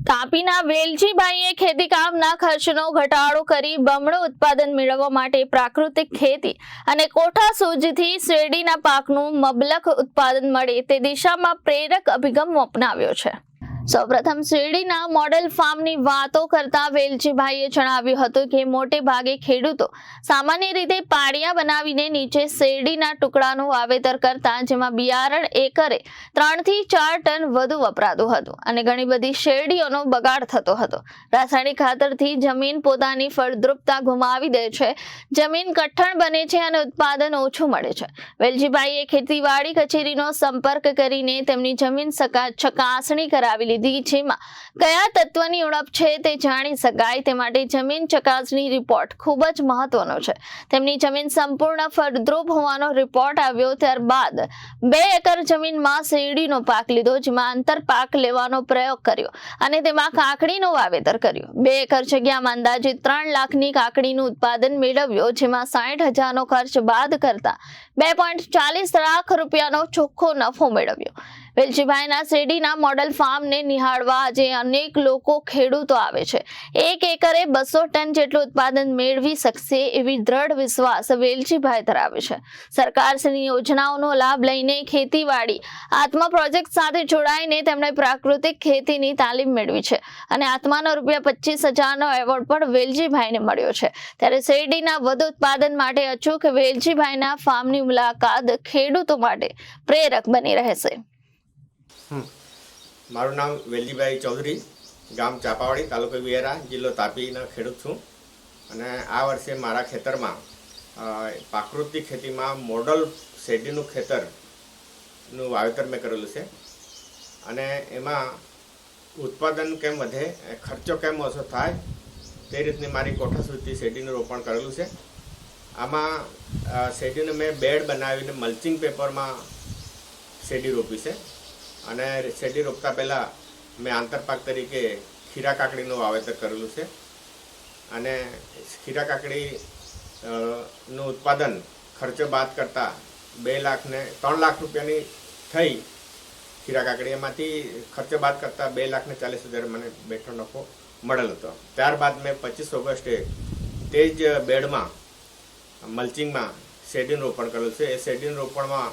તાપીના વેલજીભાઈએ ખેતીકામના ખર્ચનો ઘટાડો કરી બમણું ઉત્પાદન મેળવવા માટે પ્રાકૃતિક ખેતી અને કોઠા સૂજથી શેરડીના પાકનું મબલક ઉત્પાદન મળે તે દિશામાં પ્રેરક અભિગમ અપનાવ્યો છે. સૌપ્રથમ શેરડીના મોડેલ ફાર્મની વાતો કરતા વેલજીભાઈએ જણાવ્યું હતું કે મોટે ભાગે ખેડૂતો સામાન્ય રીતે પાડિયા બનાવીને નીચે શેરડીના ટુકડાનું વાવેતર કરતા, જેમાં બિયારણ એકરે ત્રણથી ચાર ટન વધુ વપરાતું હતું અને ઘણી બધી શેરડીઓનો બગાડ થતો હતો. રાસાયણિક ખાતરથી જમીન પોતાની ફળદ્રુપતા ગુમાવી દે છે, જમીન કઠણ બને છે અને ઉત્પાદન ઓછું મળે છે. વેલજીભાઈએ ખેતીવાડી કચેરીનો સંપર્ક કરીને તેમની જમીન ચકાસણી કરાવી લીધી જેમાં કયા તત્વની ઉણપ છે તે જાણી શકાય. તે માટે જમીન ચકાસણી રિપોર્ટ ખૂબ જ મહત્વનો છે. તેમની જમીન સંપૂર્ણ ફળદ્રુપ હોવાનો રિપોર્ટ આવ્યો ત્યારબાદ બે એકર જમીનમાં શેરડીનો પાક લીધો, જેમાં આંતર પાક લેવાનો પ્રયોગ કર્યો અને તેમાં કાકડીનું વાવેતર કર્યું. બે એકર જગ્યામાં અંદાજે ત્રણ લાખની કાકડીનું ઉત્પાદન મેળવ્યો, જેમાં સાઠ હજારનો ખર્ચ બાદ કરતા બે પોઈન્ટ ચાલીસ લાખ રૂપિયાનો ચોખ્ખો નફો મેળવ્યો. વેલજીભાઈના શેરડીના મોડલ ફાર્મને નિહાળવા આજે અનેક લોકો ખેડૂતો આવે છે. એક એકરે બસો ટન જેટલું ઉત્પાદન મેળવી શકશે એવી દ્રઢ વિશ્વાસ વેલજીભાઈ ધરાવે છે. સરકારશ્રીની યોજનાઓનો લાભ લઈને ખેતીવાડી, આત્મા પ્રોજેક્ટ સાથે જોડાઈને તેમણે પ્રાકૃતિક ખેતીની તાલીમ મેળવી છે અને આત્માનો રૂપિયા પચીસ હજારનો એવોર્ડ પણ વેલજીભાઈને મળ્યો છે. ત્યારે શેરડીના વધુ ઉત્પાદન માટે અચૂક વેલજીભાઈના ફાર્મની મુલાકાત ખેડૂતો માટે પ્રેરક બની રહેશે. મારું નામ વેલજીભાઈ ચૌધરી, ગામ ચાપાવાડી, તાલુકો વિયરા જિલ્લો તાપીના ખેડૂત છું. અને આ વર્ષે મારા ખેતરમાં પ્રાકૃતિક ખેતીમાં મોડલ શેરડીનું ખેતરનું વાવેતર મેં કરેલું છે. અને એમાં ઉત્પાદન કેમ વધે ખર્ચો કેમ ઓછો થાય, તે રીતની મારી કોઠા સુધી શેરડીનું રોપણ કરેલું છે. આમાં શેરડીને મેં બેડ બનાવીને મલ્ચિંગ પેપરમાં શેરડી રોપી છે. અને શેરડી રોપતા પહેલાં મેં આંતરપાક તરીકે ખીરા કાકડીનું વાવેતર કરેલું છે. અને ખીરા કાકડી નું ઉત્પાદન ખર્ચો બાદ કરતાં બે લાખને ત્રણ લાખ રૂપિયાની થઈ ખીરા કાકડી. એમાંથી ખર્ચો બાદ કરતાં બે લાખને ચાલીસ હજાર મને બેઠો નફો મળેલ હતો. ત્યારબાદ મેં પચીસ ઓગસ્ટે તે જ બેડમાં, મલ્ચિંગમાં શેરડીનું રોપણ કરેલું છે. એ શેરડીનું રોપણમાં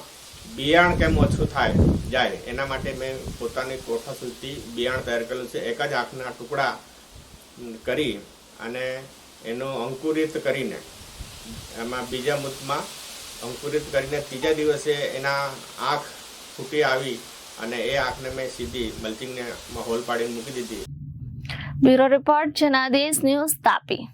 બિયાણ કેમ ઓછું થાય જાય. એના માટે મેં પોતાની કોઠા સુધી બિયાણ તૈયાર કરેલું છે. એક જ આંખના ટુકડા કરી અને એનું અંકુરિત કરીને, એમાં બીજા મુદમાં અંકુરિત કરીને ત્રીજા દિવસે એના આંખ ફૂટી આવી અને એ આંખને મેં સીધી મલ્ચિંગને હોલ પાડીને મૂકી દીધી. Bureau report Janadesh news Tapi.